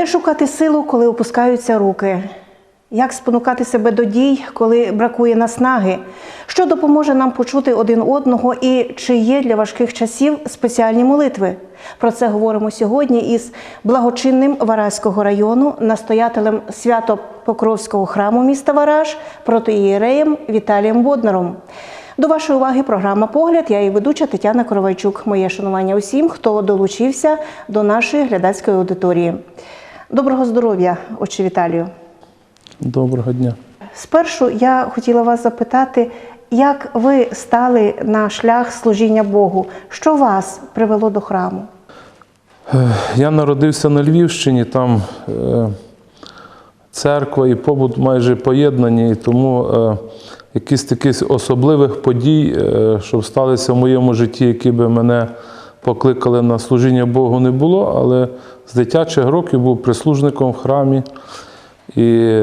Де шукати силу, коли опускаються руки? Як спонукати себе до дій, коли бракує наснаги? Що допоможе нам почути один одного і чи є для важких часів спеціальні молитви? Про це говоримо сьогодні із благочинним Вараського району, настоятелем Свято-Покровського храму міста Вараж, протоієреєм Віталієм Боднаром. До вашої уваги програма Погляд. Я її ведуча Тетяна Коровайчук. Моє шанування усім, хто долучився до нашої глядацької аудиторії. Доброго здоров'я, отче Віталію. Доброго дня. Спершу я хотіла вас запитати, як ви стали на шлях служіння Богу? Що вас привело до храму? Я народився на Львівщині, там е, церква і побут майже поєднані, і тому е, якісь таких особливих подій, е, щоб сталися в моєму житті, які би мене покликали на служіння Богу, не було, але з дитячих років був прислужником в храмі і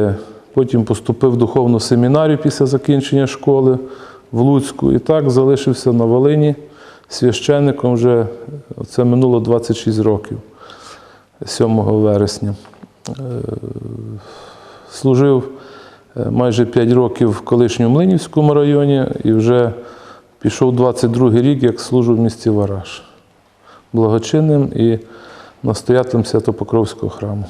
потім поступив в духовну семінарію після закінчення школи в Луцьку. І так залишився на Волині священником вже це минуло 26 років 7 вересня. Е, Служив е, майже 5 років в колишньому Млинівському районі і вже пішов 22 рік, як служу в місті Вараж, благочинним і настоятелем Свято-Покровського храму.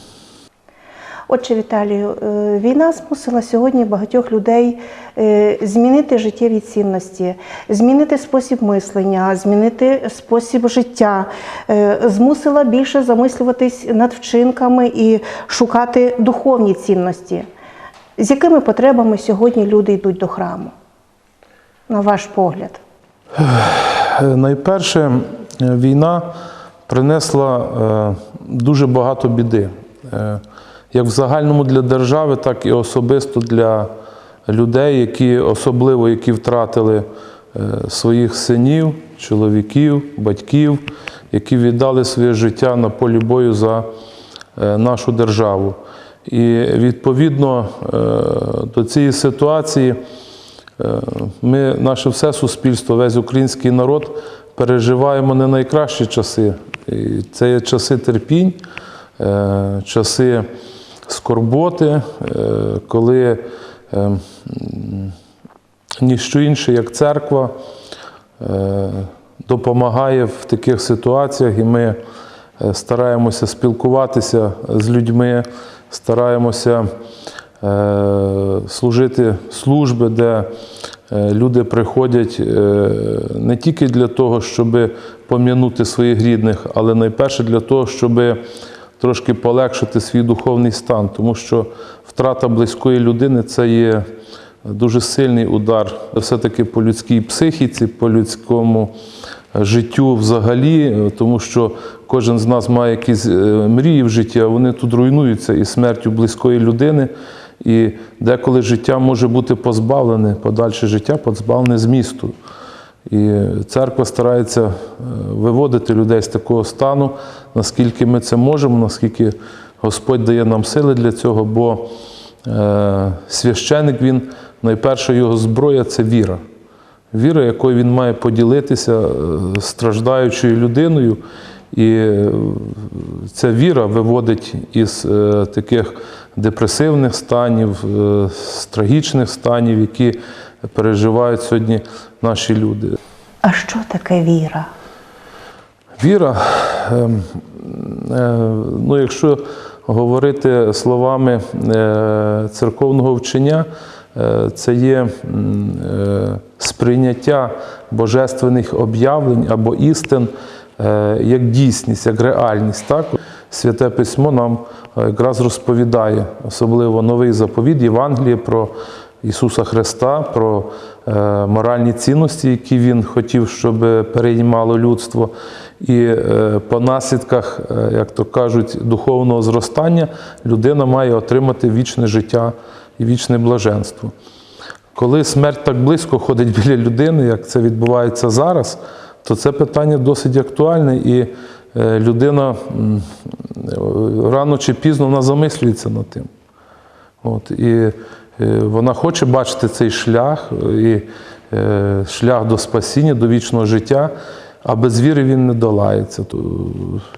Отче Віталію, е, війна змусила сьогодні багатьох людей е, змінити життєві цінності, змінити спосіб мислення, змінити спосіб життя, е, змусила більше замислюватись над вчинками і шукати духовні цінності. З якими потребами сьогодні люди йдуть до храму? На ваш погляд? Найперше, війна принесла е, дуже багато біди, Е, як в загальному для держави, так і особисто для людей, які особливо які втратили е, своїх синів, чоловіків, батьків, які віддали своє життя на полі бою за е, нашу державу. І відповідно е, до цієї ситуації. Е, Ми, наше все суспільство, весь український народ переживаємо не найкращі часи. І Це є часи терпінь, е, часи скорботи, е, коли е, ніщо інше, як церква, допомагає в таких ситуаціях, і ми стараємося спілкуватися з людьми, стараємося служити служби, де люди приходять е, не тільки для того, щоб пом'янути своїх рідних, але найперше для того, щоб трошки полегшити свій духовний стан, тому що втрата близької людини це є дуже сильний удар все-таки по людській психіці, по людському життю взагалі, тому що кожен з нас має якісь е, мрії в житті, а вони тут руйнуються і смертю близької людини. І деколи життя може бути позбавлене, подальше життя позбавлене змісту. І церква старається е, виводити людей з такого стану, наскільки ми це можемо, наскільки Господь дає нам сили для цього, бо е, священик, він найперша його зброя це віра. Віра, якою він має поділитися е, страждаючою людиною. І е, ця віра виводить із е, таких депресивних станів, е, з трагічних станів, які переживають сьогодні наші люди. А що таке віра? Віра, ем, е, ну, якщо говорити словами е, церковного вчення, е, це є е, сприйняття божественних об'явлень або істин е, як дійсність, як реальність. Так? Святе письмо нам е, якраз розповідає, особливо новий заповіт Євангеліє про Ісуса Христа, про е, моральні цінності, які Він хотів, щоб переймало людство. І е, по наслідках, е, як то кажуть, духовного зростання людина має отримати вічне життя і вічне блаженство. Коли смерть так близько ходить біля людини, як це відбувається зараз, то це питання досить актуальне, і е, людина рано чи пізно вона замислюється над тим. От, і е, вона хоче бачити цей шлях, і е, шлях до спасіння, до вічного життя. а без віри він не долається. То,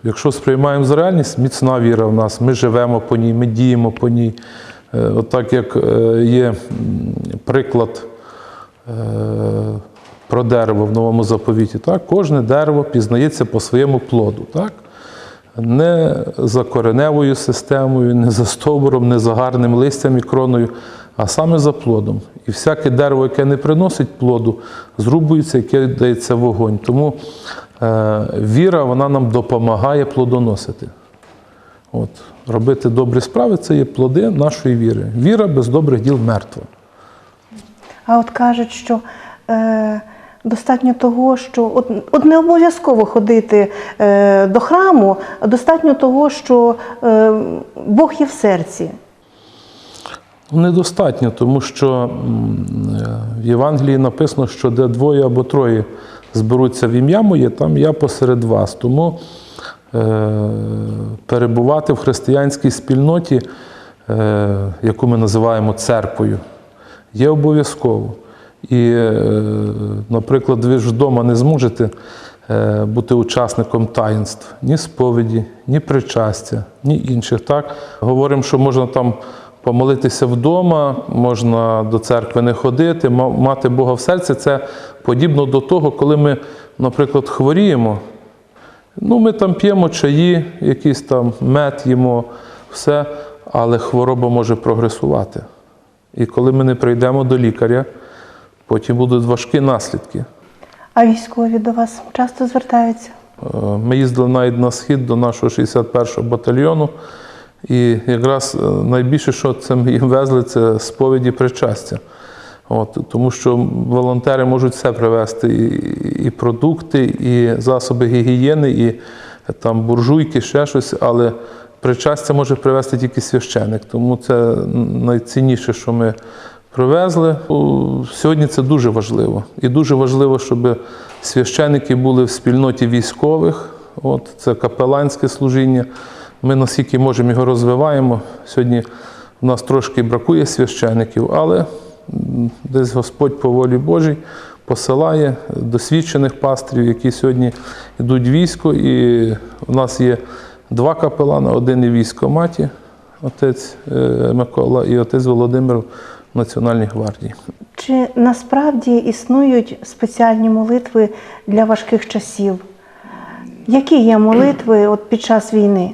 якщо сприймаємо за реальність, міцна віра в нас, ми живемо по ній, ми діємо по ній. Е, От як є приклад про дерево в новому заповіті, так? кожне дерево пізнається по своєму плоду. Так? Не за кореневою системою, не за стовбуром, не за гарним листям і кроною, а саме за плодом. І всяке дерево, яке не приносить плоду, зрубується, яке дається вогонь. Тому е, віра вона нам допомагає плодоносити. От, робити добрі справи це є плоди нашої віри. Віра без добрих діл мертва. А от кажуть, що е, достатньо того, що от, от не обов'язково ходити е, до храму, а достатньо того, що е, Бог є в серці. Недостатньо, тому що е, в Євангелії написано, що де двоє або троє зберуться в ім'я моє, там я посеред вас. Тому е, перебувати в християнській спільноті, е, яку ми називаємо церквою, є обов'язково. І, е, наприклад, ви ж вдома не зможете е, бути учасником таїнств ні сповіді, ні причастя, ні інших. Так? Говоримо, що можна там помолитися вдома, можна до церкви не ходити, мати Бога в серці. Це подібно до того, коли ми, наприклад, хворіємо. Ну, ми там п'ємо чаї, якийсь там мед їмо, все, але хвороба може прогресувати. І коли ми не прийдемо до лікаря, потім будуть важкі наслідки. А військові до вас часто звертаються. Е, Ми їздили навіть на схід до нашого 61-го батальйону, і якраз е, найбільше, що це ми їм везли, це сповіді причастя. От, тому що волонтери можуть все привезти, і, і продукти, і засоби гігієни, і там буржуйки, ще щось, але причастя може привезти тільки священик. Тому це найцінніше, що ми привезли. Сьогодні це дуже важливо. І дуже важливо, щоб священики були в спільноті військових. От, це капеланське служіння. Ми наскільки можемо його розвиваємо. Сьогодні в нас трошки бракує священиків, але десь Господь по волі Божій посилає досвідчених пасторів, які сьогодні йдуть військо. І в нас є два капелани, один і в військкоматі, отець е, Микола і отець Володимир Національній гвардії. Чи насправді існують спеціальні молитви для важких часів? Які є молитви от під час війни?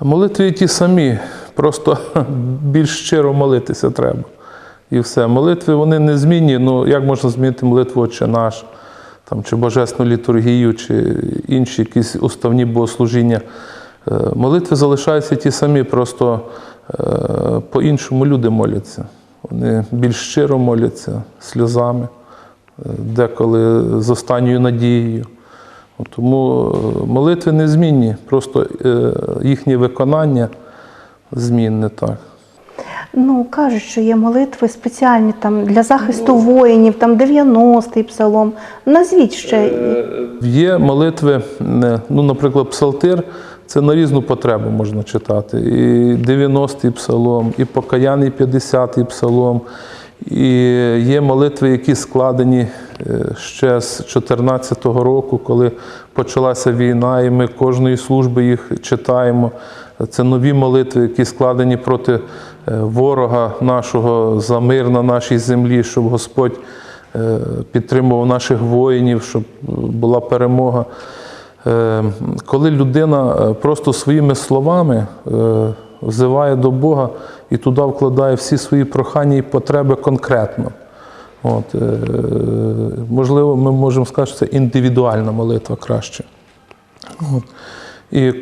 Молитви ті самі, просто більш щиро молитися треба. І все. Молитви вони не змінні. Ну, як можна змінити молитву Отче наш, там, чи Божественну літургію, чи інші якісь уставні богослужіння. Е, Молитви залишаються ті самі, просто е, по-іншому люди моляться. Вони більш щиро моляться сльозами, е, деколи з останньою надією. Тому е, молитви незмінні, просто е, їхнє виконання змінне так. Ну, кажуть, що є молитви спеціальні там для захисту воїнів, там 90-й псалом. Назвіть ще. Є молитви, ну, наприклад, псалтир, це на різну потребу можна читати. І 90-й псалом, і покаяний 50-й псалом. І є молитви, які складені е, ще з 2014 року, коли почалася війна, і ми кожної служби їх читаємо. Це нові молитви, які складені проти е, ворога нашого за мир на нашій землі, щоб Господь е, підтримував наших воїнів, щоб була перемога. Е, Коли людина е, просто своїми словами е, взиває до Бога і туди вкладає всі свої прохання і потреби конкретно. От, можливо, ми можемо сказати, що це індивідуальна молитва краще. От. І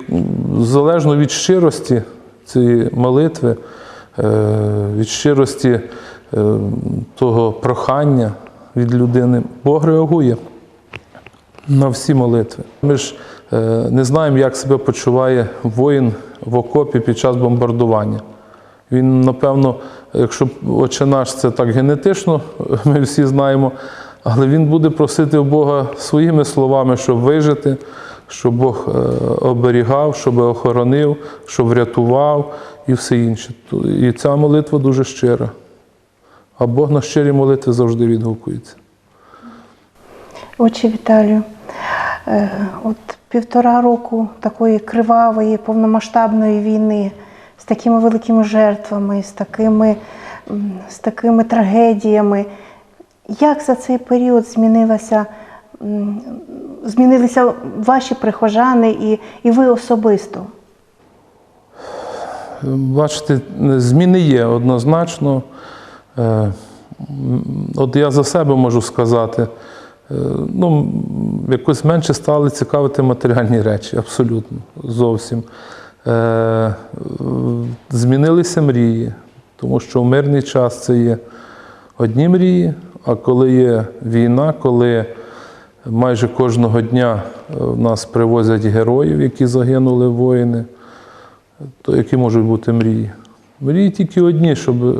залежно від щирості цієї молитви, від щирості того прохання від людини, Бог реагує на всі молитви. Ми ж е, не знаємо, як себе почуває воїн в окопі під час бомбардування. Він, напевно, якщо Отче наш це так генетично, ми всі знаємо, але він буде просити в Бога своїми словами, щоб вижити, щоб Бог е, оберігав, щоб охоронив, щоб врятував і все інше. І ця молитва дуже щира. А Бог на щирі молитви завжди відгукується. Отче Віталію. Е, От півтора року такої кривавої, повномасштабної війни з такими великими жертвами, з такими, з такими трагедіями. Як за цей період змінилася, змінилися ваші прихожани і, і ви особисто? Бачите, зміни є однозначно. Е, От я за себе можу сказати, ну, якось менше стали цікавити матеріальні речі, абсолютно, зовсім. Е, е, Змінилися мрії, тому що в мирний час це є одні мрії, а коли є війна, коли майже кожного дня е, в нас привозять героїв, які загинули воїни, то які можуть бути мрії? Мрії тільки одні, щоб е,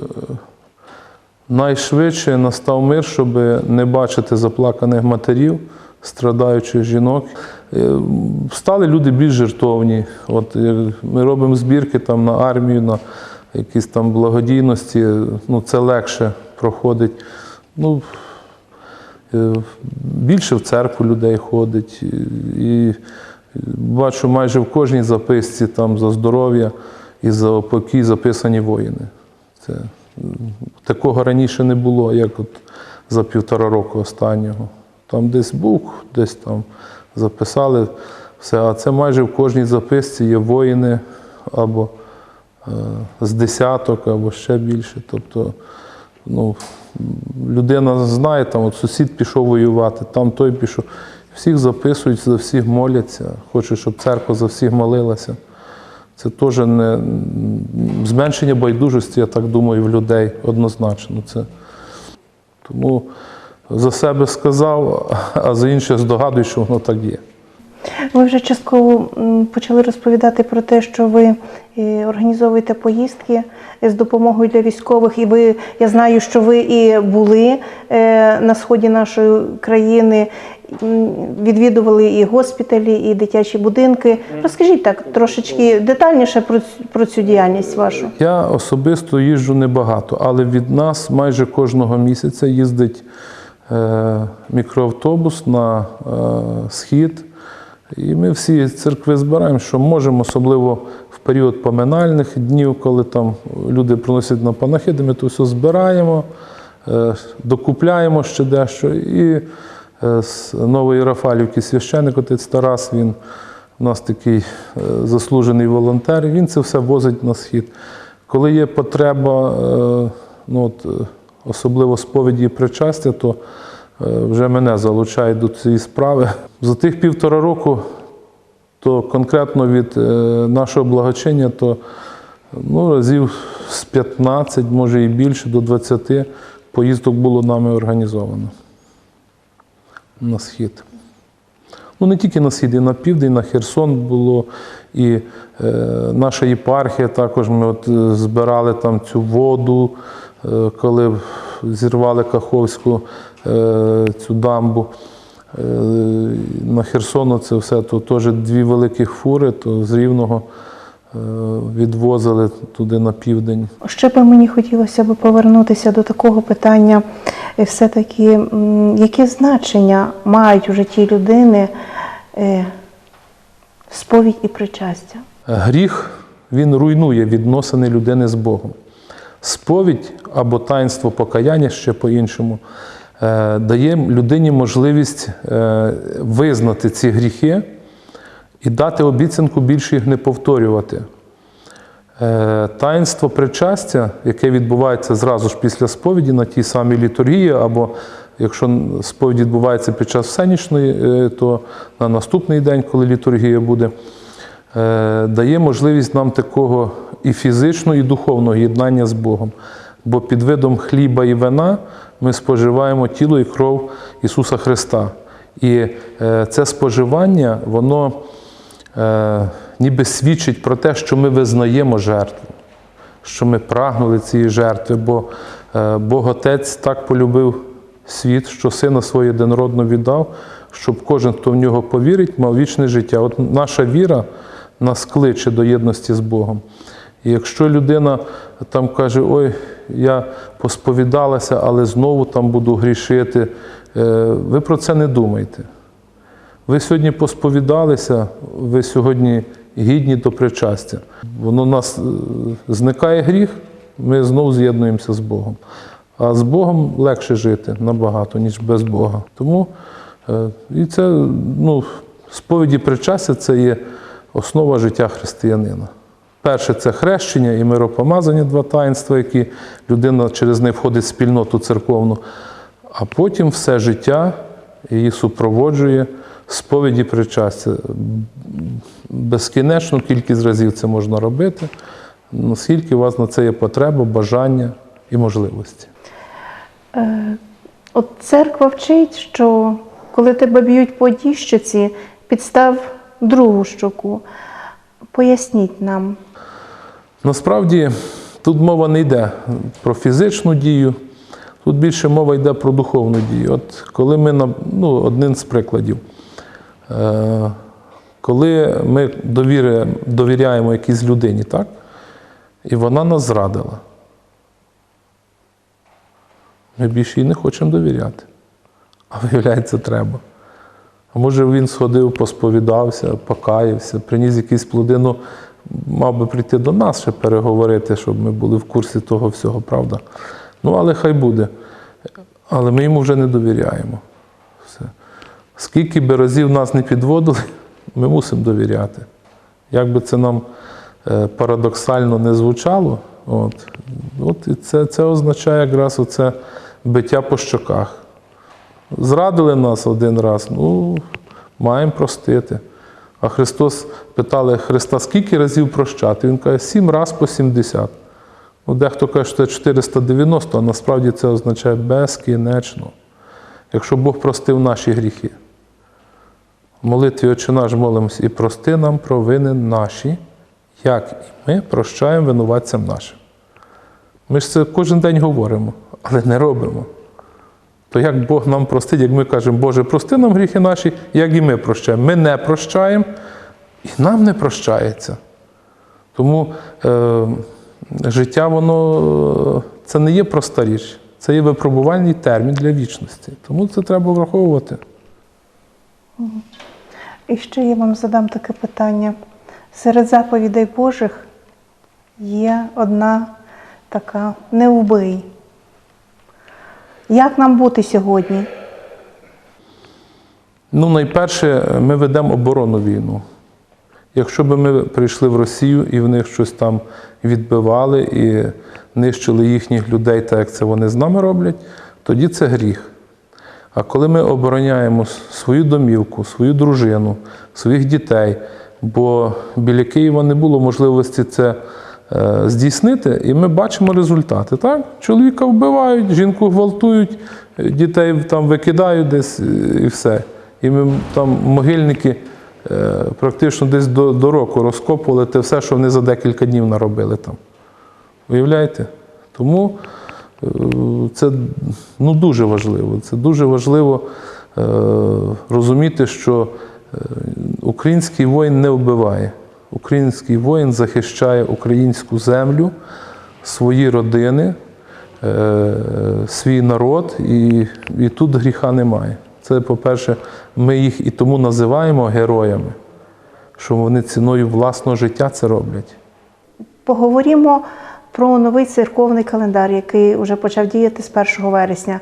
найшвидше настав мир, щоб не бачити заплаканих матерів, страдаючих жінок. Е, Стали люди більш жертовні. От е, ми робимо збірки там на армію, на якісь там благодійності. Ну, це легше проходить. Ну, Е, Більше в церкву людей ходить. І бачу майже в кожній записці там за здоров'я і за опокій записані воїни. Це, такого раніше не було, як от за півтора року останнього. Там десь був, десь там записали все, а це майже в кожній записці є воїни або е, з десяток, або ще більше. Тобто, ну, людина знає, там от сусід пішов воювати, там той пішов. Всіх записують, за всіх моляться, хочуть, щоб церква за всіх молилася. Це теж не зменшення байдужості, я так думаю, в людей однозначно. Це. Тому за себе сказав, а за інше здогадую, що воно так є. Ви вже частково почали розповідати про те, що ви е, організовуєте поїздки з допомогою для військових, і ви я знаю, що ви і були е, на сході нашої країни, відвідували і госпіталі, і дитячі будинки. Розкажіть так трошечки детальніше про, про цю діяльність вашу. Я особисто їжджу небагато, але від нас майже кожного місяця їздить е, мікроавтобус на е, схід. І ми всі церкви збираємо, що можемо, особливо в період поминальних днів, коли там люди приносять на панахиди, ми то все збираємо, е, докупляємо ще дещо. І е, з Нової Рафалівки священник отець Тарас, він у нас такий е, заслужений волонтер, він це все возить на схід. Коли є потреба, е, ну, от, е, особливо сповіді і причастя, то е, вже мене залучають до цієї справи. За тих півтора року, то конкретно від е, нашого благочиння, то ну, разів з 15, може і більше, до 20 поїздок було нами організовано на схід. Ну, не тільки на схід, і на південь, на Херсон було, і е, наша єпархія також ми от е, збирали там цю воду, е, коли зірвали Каховську е, цю дамбу. Е, на Херсону це все, то теж дві великих фури, то з Рівного е, відвозили туди на південь. Ще би мені хотілося б повернутися до такого питання, все-таки, яке значення мають у житті людини сповідь і причастя? Гріх він руйнує відносини людини з Богом. Сповідь або таїнство покаяння ще по-іншому е, дає людині можливість е, визнати ці гріхи і дати обіцянку більше їх не повторювати. Е, Таїнство причастя, яке відбувається зразу ж після сповіді на тій самій літургії, або якщо сповідь відбувається під час всенічної, то на наступний день, коли літургія буде, дає можливість нам такого і фізичного, і духовного єднання з Богом. Бо під видом хліба і вина ми споживаємо тіло і кров Ісуса Христа. І е, це споживання, воно е, ніби свідчить про те, що ми визнаємо жертву, що ми прагнули цієї жертви, бо е, Бог Отець так полюбив світ, що сина свого єдинородно віддав, щоб кожен, хто в нього повірить, мав вічне життя. От наша віра нас кличе до єдності з Богом. І якщо людина там каже, ой, я посповідалася, але знову там буду грішити, е, ви про це не думайте. Ви сьогодні посповідалися, ви сьогодні гідні до причастя. Воно у нас е, зникає гріх, ми знову з'єднуємося з Богом. А з Богом легше жити набагато, ніж без Бога. Тому е, і це ну, сповіді причастя це є основа життя християнина. Перше це хрещення і миропомазання, два таїнства, які людина через них входить в спільноту церковну, а потім все життя її супроводжує сповіді причастя. Безкінечну кількість разів це можна робити, наскільки у вас на це є потреба, бажання і можливості. От церква вчить, що коли тебе б'ють по одній щоці, підстав другу щоку. Поясніть нам. Насправді тут мова не йде про фізичну дію, тут більше мова йде про духовну дію. От коли ми ну, один з прикладів. Е, Коли ми довіряємо, довіряємо якійсь людині, так? І вона нас зрадила. Ми більше їй не хочемо довіряти. А виявляється, треба. А може він сходив, посповідався, покаявся, приніс якісь плоди, ну, мав би прийти до нас ще переговорити, щоб ми були в курсі того всього, правда? Ну, але хай буде. Але ми йому вже не довіряємо. Все. Скільки би разів нас не підводили, ми мусимо довіряти. Як би це нам е, парадоксально не звучало, от, от і це, це означає якраз оце биття по щоках. Зрадили нас один раз, ну, маємо простити. А Христос питали Христа, скільки разів прощати? Він каже, сім раз по 70. Ну, дехто каже, що це 490, а насправді це означає безкінечно. Якщо Бог простив наші гріхи. В молитві Отче наш молимось і прости нам провини наші, як і ми прощаємо винуватцям нашим. Ми ж це кожен день говоримо, але не робимо. То як Бог нам простить, як ми кажемо, Боже, прости нам гріхи наші, як і ми прощаємо. Ми не прощаємо, і нам не прощається. Тому е, життя, воно це не є проста річ, це є випробувальний термін для вічності. Тому це треба враховувати. І ще я вам задам таке питання. Серед заповідей Божих є одна така не вбий. Як нам бути сьогодні? Ну, найперше, ми ведемо оборонну війну. Якщо б ми прийшли в Росію і в них щось там відбивали і нищили їхніх людей, так як це вони з нами роблять, тоді це гріх. А коли ми обороняємо свою домівку, свою дружину, своїх дітей, бо біля Києва не було можливості це здійснити, і ми бачимо результати. Так? Чоловіка вбивають, жінку гвалтують, е, дітей там викидають десь е, і все. І ми там могильники е, практично десь до, до року розкопували те все, що вони за декілька днів наробили там. Уявляєте? Тому е, це ну, дуже важливо. Це дуже важливо е, розуміти, що е, український воїн не вбиває. Український воїн захищає українську землю, свої родини, е, свій народ, і, і тут гріха немає. Це, по-перше, ми їх і тому називаємо героями, що вони ціною власного життя це роблять. Поговоримо про новий церковний календар, який вже почав діяти з 1 вересня.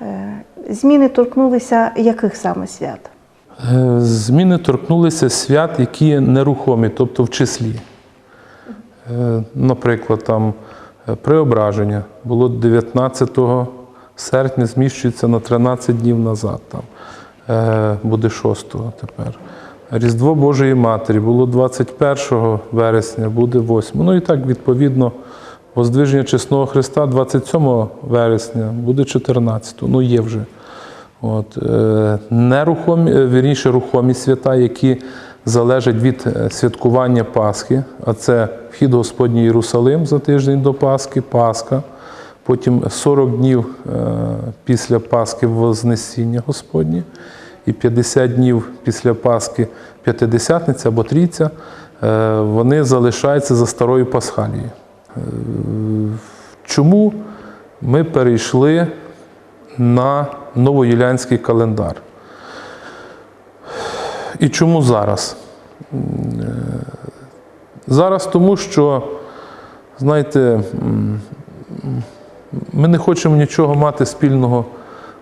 Е, Зміни торкнулися яких саме свят? Е, Зміни торкнулися свят, які нерухомі, тобто в числі. Е, Наприклад, там е, преображення було 19 серпня, зміщується на 13 днів назад. Там. Буде 6 тепер. Різдво Божої Матері було 21 вересня, буде 8. Ну і так, відповідно, Воздвиження Чесного Христа 27 вересня, буде 14. Ну, є вже. От, е, нерухомі, е, вірніше, рухомі свята, які залежать від е, святкування Пасхи, а це вхід Господній Єрусалим за тиждень до Пасхи, Пасха, потім 40 днів після Пасхи Вознесіння Господнє, і 50 днів після Пасхи П'ятидесятниця або Трійця, вони залишаються за старою Пасхалією. Чому ми перейшли на новоюліанський календар? і чому зараз? Зараз тому, що, знаєте, ми не хочемо нічого мати спільного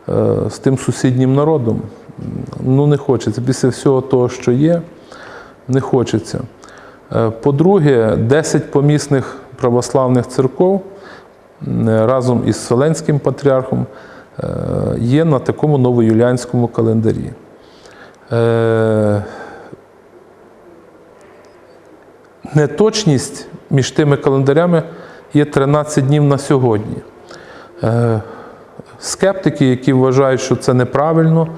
е, з тим сусіднім народом. Ну, не хочеться. Після всього того, що є, не хочеться. Е, По-друге, 10 помісних православних церков разом із Вселенським патріархом є на такому новоюліанському календарі. Е, Неточність між тими календарями є 13 днів на сьогодні. Е, Скептики, які вважають, що це неправильно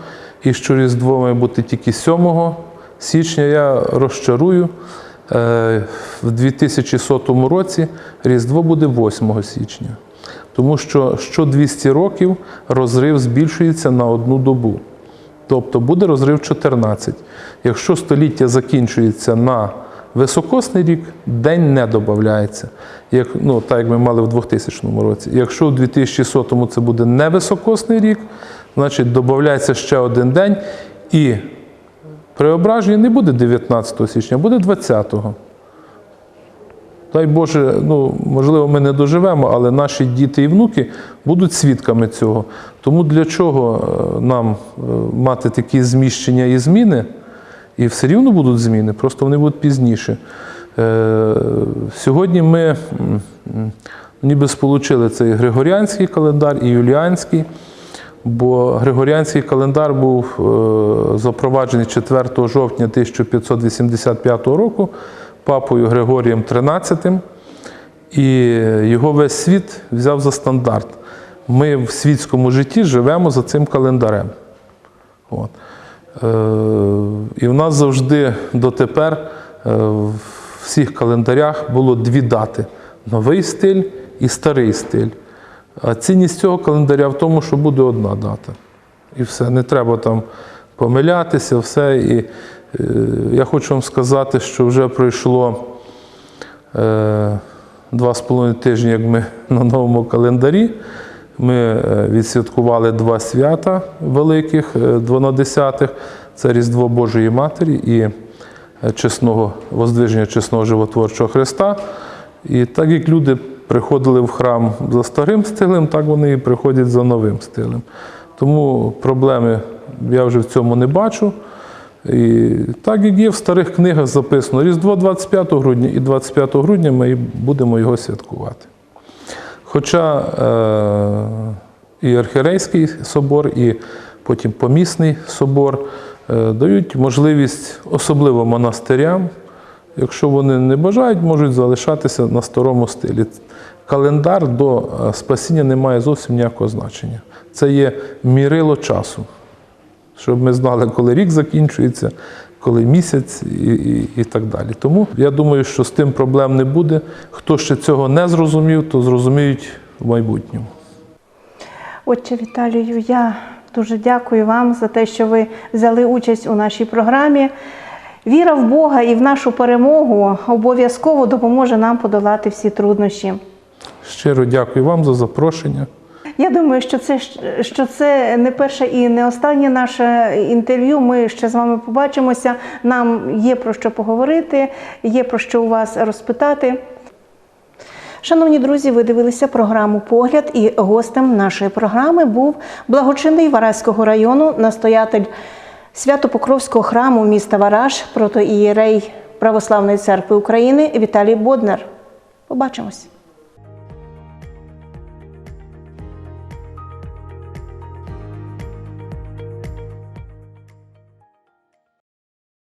і що Різдво має бути тільки 7 січня, я розчарую. Е, В 2100 році Різдво буде 8 січня. Тому що що 200 років розрив збільшується на одну добу. Тобто буде розрив 14. Якщо століття закінчується на високосний рік, день не додається. Як, ну, так як ми мали в 2000 році. Якщо у 2100 це буде невисокосний рік, значить додається ще один день, і преображення не буде 19 січня, буде 20-го. Дай Боже, ну можливо, ми не доживемо, але наші діти і внуки будуть свідками цього. Тому для чого е, нам е, мати такі зміщення і зміни? І все рівно будуть зміни, просто вони будуть пізніше. Е, Сьогодні ми ніби сполучили цей Григоріанський календар і Юліанський, бо Григоріанський календар був запроваджений 4 жовтня 1585 року папою Григорієм XIII, і його весь світ взяв за стандарт. Ми в світському житті живемо за цим календарем. От. Е, і в нас завжди дотепер е, в всіх календарях було дві дати: новий стиль і старий стиль. А цінність цього календаря в тому, що буде одна дата. І все, не треба там помилятися, все. І я хочу вам сказати, що вже пройшло е, два з половиною тижні, як ми на новому календарі. Ми е, відсвяткували два свята великих, е, двонадесятих. Це Різдво Божої Матері і е, чесного воздвиження чесного животворчого Христа. І так як люди приходили в храм за старим стилем, так вони і приходять за новим стилем. Тому проблеми я вже в цьому не бачу. І так як є в старих книгах записано, Різдво 25 грудня і 25 грудня ми будемо його святкувати. Хоча е, і архірейський собор, і потім помісний собор е, дають можливість, особливо монастирям, якщо вони не бажають, можуть залишатися на старому стилі. Календар до е, спасіння не має зовсім ніякого значення. Це є мірило часу, щоб ми знали, коли рік закінчується, коли місяць і, і, і так далі. Тому я думаю, що з тим проблем не буде. Хто ще цього не зрозумів, то зрозуміють в майбутньому. Отче Віталію, я дуже дякую вам за те, що ви взяли участь у нашій програмі. Віра в Бога і в нашу перемогу обов'язково допоможе нам подолати всі труднощі. Щиро дякую вам за запрошення. Я думаю, що це що це не перше і не останнє наше інтерв'ю. Ми ще з вами побачимося. Нам є про що поговорити, є про що у вас розпитати. Шановні друзі, ви дивилися програму Погляд і гостем нашої програми був благочинний Вараського району, настоятель Свято-Покровського храму міста Вараж, протоієрей Православної церкви України Віталій Боднер. Побачимось.